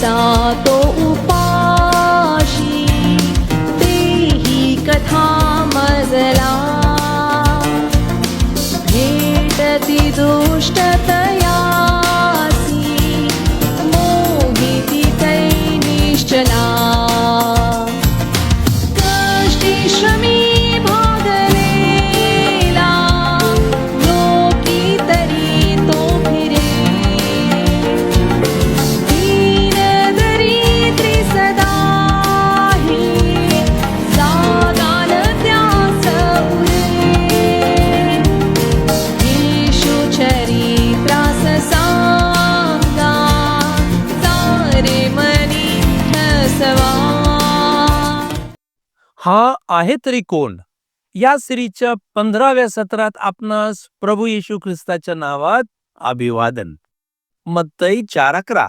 सातो उपाशी ते हि कथामजला भेटति दुष्टत हा आहे तरी कोण? या सिरीजच्या पंधराव्या सत्रात आपणास प्रभू येशू ख्रिस्ताच्या नावात अभिवादन. मत्तई चार अकरा.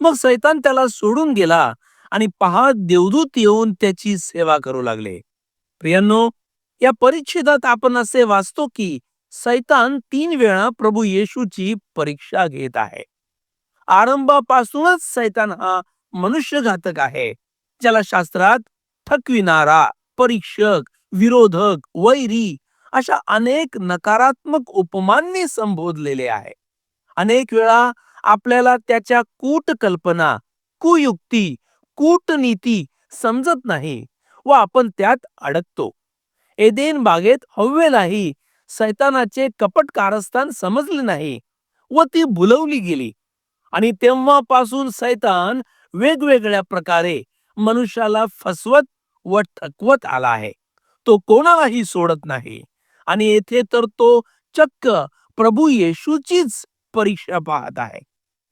मग सैतान त्याला सोडून गेला आणि पहा देवदूत येऊन त्याची सेवा करू लागले. प्रियांनो या परिच्छेदात आपण असे वाचतो की सैतान तीन वेळा प्रभू येशूची परीक्षा घेत आहे. आरंभापासूनच सैतान हा मनुष्यघातक आहे ज्याला शास्त्रात थकविणारा परीक्षक विरोधक वैरी अशा अनेक नकारात्मक उपमांनी संबोधलेले आहे. अनेक वेळा आपल्याला त्याच्या कूट कल्पना कुयुक्ती कूटनीती समजत नाही व आपण त्यात अडकतो. एदेन बागेत हव्वेलाही सैतानाचे कपट कारस्थान समजले नाही व ती भुलवली गेली. आणि तेव्हापासून सैतान वेगवेगळ्या प्रकारे मनुष्याला फसवत व थकवत आला आहे. तो कोणालाही सोडत नाही. आणि येथे तर तो चक्क प्रभू येशूचीच परीक्षा पाहत आहे.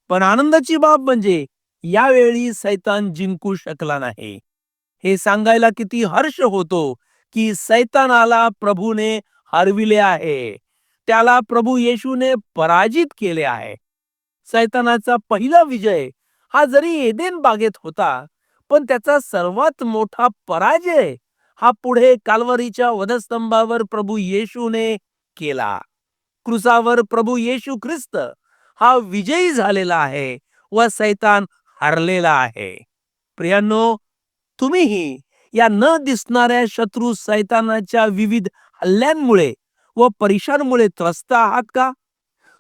पण आनंदाची बाब म्हणजे यावेळी सैतान जिंकू शकला नाही. हे सांगायला किती हर्ष होतो की सैतानाला प्रभूने हरविले आहे. त्याला प्रभू येशूने पराजित केले आहे. सैतानाचा पहिला विजय हा जरी एदेन बागेत होता पण त्याचा सर्वात मोठा पराजय हा पुढे कालवरीच्या वधस्तंभावर प्रभू येशूने केला. क्रुसावर प्रभू येशू ख्रिस्त हा विजयी झालेला आहे व सैतान हरलेला आहे. प्रियांनो तुम्हीही या न दिसणाऱ्या शत्रू सैतानाच्या विविध हल्ल्यांमुळे व परीक्षांमुळे त्रस्त आहात का?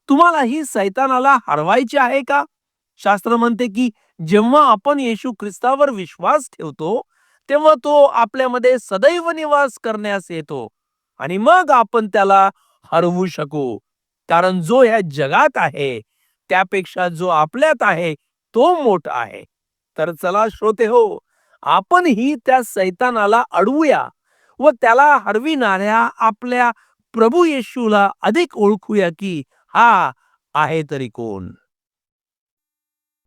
तुम्हाला ही सैतानाला हरवायचे आहे का? शास्त्र म्हणते की जेव्हा आपण येशू ख्रिस्तावर विश्वास ठेवतो तेव्हा तो आपल्यामध्ये सदैव निवास करण्यास येतो आणि मग आपण त्याला हरवू शकू. कारण जो या जगात आहे त्यापेक्षा जो आपल्यात आहे तो मोठा आहे. तर चला श्रोते हो आपणही त्या सैतानाला अडवूया व त्याला हरविणाऱ्या आपल्या प्रभू येशूला अधिक ओळखूया की हा आहे तरी कोण.